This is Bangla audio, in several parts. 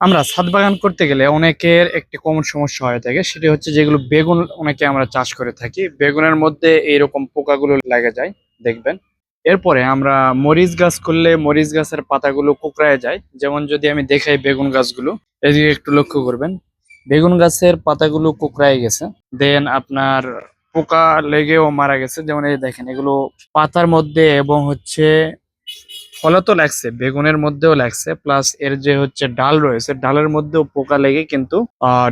আমরা ছাদ বাগান করতে গেলে অনেকের একটি কমন সমস্যা হয়ে থাকে, সেটি হচ্ছে যেগুলো বেগুন অনেকে আমরা চাষ করে থাকি। বেগুনের মধ্যে এইরকম পোকাগুলো লেগে যায়, দেখবেন। এরপরে আমরা মরিচ গাছ করলে মরিচ গাছের পাতাগুলো কোকড়ায় যায়। যেমন যদি আমি দেখাই বেগুন গাছগুলো, এদিকে একটু লক্ষ্য করবেন। বেগুন গাছের পাতাগুলো কোকড়ায় গেছে। দেন আপনার পোকা লেগেও মারা গেছে। যেমন এই দেখেন, এগুলো পাতার মধ্যে এবং হচ্ছে ফলে তো লাগছে, বেগুনের মধ্যেও লাগছে প্লাস এর যে হচ্ছে ডাল রয়েছে, ডালের মধ্যেও পোকা লেগে কিন্তু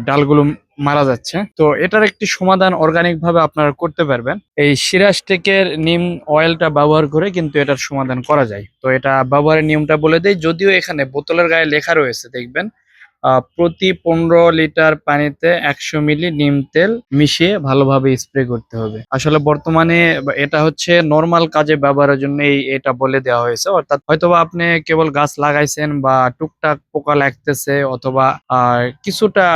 ডালগুলো মারা যাচ্ছে। তো এটার একটি সমাধান অর্গানিক ভাবে আপনারা করতে পারবেন। এই সিরাজ টেকের নিম অয়েলটা ব্যবহার করে কিন্তু এটার সমাধান করা যায়। তো এটা ব্যবহারের নিয়মটা বলে দেয় যদিও এখানে বোতলের গায়ে লেখা রয়েছে, দেখবেন। প্রতি পনেরো লিটার পানিতে একশো মিলি নিম তেল মিশিয়ে ভালোভাবে স্প্রে করতে হবে। আসলে বর্তমানে এটা হচ্ছে নর্মাল কাজে ব্যবহারের জন্য এই, এটা বলে দেওয়া হয়েছে। অর্থাৎ হয়তোবা আপনি কেবল গাছ লাগাইছেন বা টুকটাক পোকা লাগতেছে অথবা কিছুটা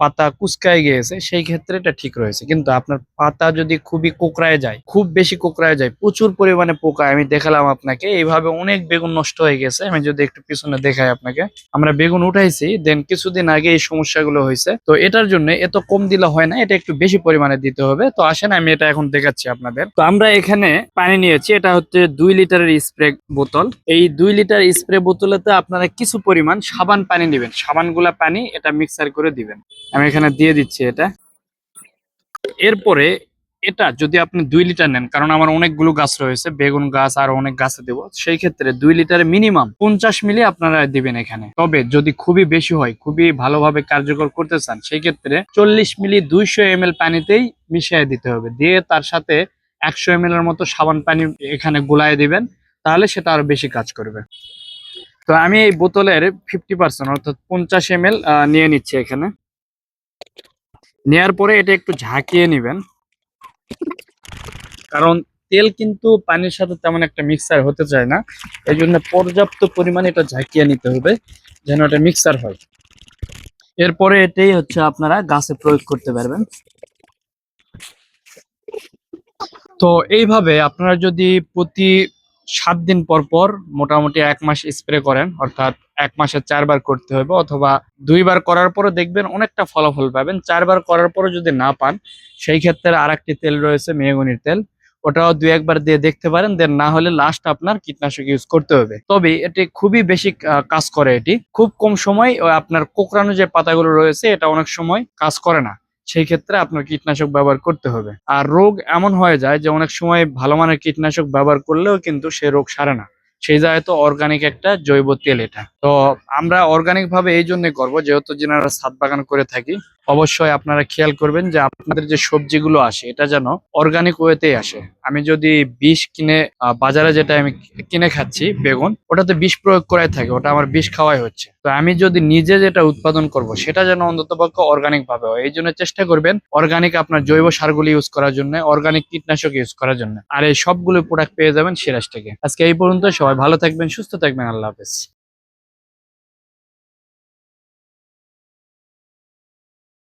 পাতা কুচকায় গিয়েছে, সেই ক্ষেত্রে এটা ঠিক রয়েছে। কিন্তু আপনার পাতা যদি খুবই কোকড়ায় যায়, খুব বেশি কোকড়ায় যায়, প্রচুর পরিমাণে পোকা, আমি দেখালাম আপনাকে, এইভাবে অনেক বেগুন নষ্ট হয়ে গেছে, আমি যদি একটু পিছনে দেখাই আপনাকে। আমরা বেগুন উঠাইছি দেন কিছুদিন আগে এই সমস্যাগুলো হয়েছে। তো এটার জন্য এত কম দিলে হয় না, এটা একটু বেশি পরিমাণে দিতে হবে। তো আসেন, আমি এটা এখন দেখাচ্ছি আপনাদের। তো আমরা এখানে পানি নিয়েছি, এটা হচ্ছে দুই লিটারের স্প্রে বোতল। এই দুই লিটার স্প্রে বোতলেতে আপনারা কিছু পরিমাণ সাবান পানি নেবেন। সাবানগুলা পানি, এটা মিক্সার করে দিবেন। আমি এখানে দিয়ে দিচ্ছি এটা। এরপরে এটা যদি আপনি দুই লিটার নেন, কারণ আমার অনেকগুলো গাছ রয়েছে, বেগুন গাছ আর অনেক গাছে দেবো, সেই ক্ষেত্রে দুই লিটারে মিনিমাম পঞ্চাশ মিলি আপনারা দিবেন এখানে। তবে যদি খুবই বেশি হয়, খুবই ভালোভাবে কার্যকর করতে চান, সেই ক্ষেত্রে চল্লিশ মিলি দুইশো এম পানিতেই মিশিয়ে দিতে হবে। দিয়ে তার সাথে একশো এম এর মতো সাবান পানি এখানে গোলায় দিবেন, তাহলে সেটা আরও বেশি কাজ করবে। তো আমি এই বোতলের ফিফটি পার্সেন্ট অর্থাৎ পঞ্চাশ এম নিয়ে নিচ্ছি এখানে। নেয়ার পরে এটা একটু ঝাঁকিয়ে নেবেন। কারণ তেল কিন্তু পানির সাথে তেমন একটা মিক্সার হতে চায় না। এই জন্য পর্যাপ্ত পরিমাণে এটা ঝাঁকিয়ে নিতে হবে, যেন এটা মিক্সার হয়। এরপরে এটাই হচ্ছে আপনারা গাছে প্রয়োগ করতে পারবেন। তো এইভাবে আপনারা যদি প্রতি সাত দিন পর পর মোটামুটি এক মাস স্প্রে করেন, অর্থাৎ এক মাসে চারবার করতে হবে অথবা দুইবার করার পরে দেখবেন অনেকটা ফলাফল পাবেন। চারবার করার পরে যদি না পান, সেই ক্ষেত্রে আর তেল রয়েছে মেহগনির তেল। ওটাও দুই একবার দিয়ে দেখতে পারেন দেন না হলে লাস্ট আপনার কীটনাশক ইউজ করতে হবে। তবে এটি খুবই বেশি কাজ করে এটি। খুব কম সময় আপনার কোকড়ানো যে পাতাগুলো রয়েছে, এটা অনেক সময় কাজ করে না। সেই ক্ষেত্রে আপনার কীটনাশক ব্যবহার করতে হবে। আর রোগ এমন হয়ে যায় যে অনেক সময় ভালো মানের কীটনাশক ব্যবহার করলেও কিন্তু সে রোগ সারে না। সেই জায়গায় তো অর্গানিক একটা জৈব তেল এটা। তো আমরা অর্গানিক ভাবে এই জন্য করব, যেহেতু যেনারা ছাদ বাগান করে থাকি। অবশ্যই আপনারা খেয়াল করবেন যে আপনাদের যে সবজিগুলো আসে, এটা যেন অর্গানিক ওয়েতেই আসে। আমি যদি বিষ কিনে বাজারে যেটা আমি কিনে খাচ্ছি, বেগুন, ওটাতে বিষ প্রয়োগ করাই থাকে, ওটা আমার বিষ খাওয়াই হচ্ছে। তো আমি যদি নিজে যেটা উৎপাদন করব, সেটা যেন অন্তত পক্ষে অর্গানিক ভাবে হয়। এই জন্য চেষ্টা করবেন অর্গানিক আপনার জৈব সারগুলি ইউজ করার জন্য অর্গানিক কীটনাশক ইউজ করার জন্য। আর এই সবগুলো প্রোডাক্ট পেয়ে যাবেন সিরাজ থেকে। আজকে এই পর্যন্ত সবাই ভালো থাকবেন, সুস্থ থাকবেন, আল্লাহ হাফেজ।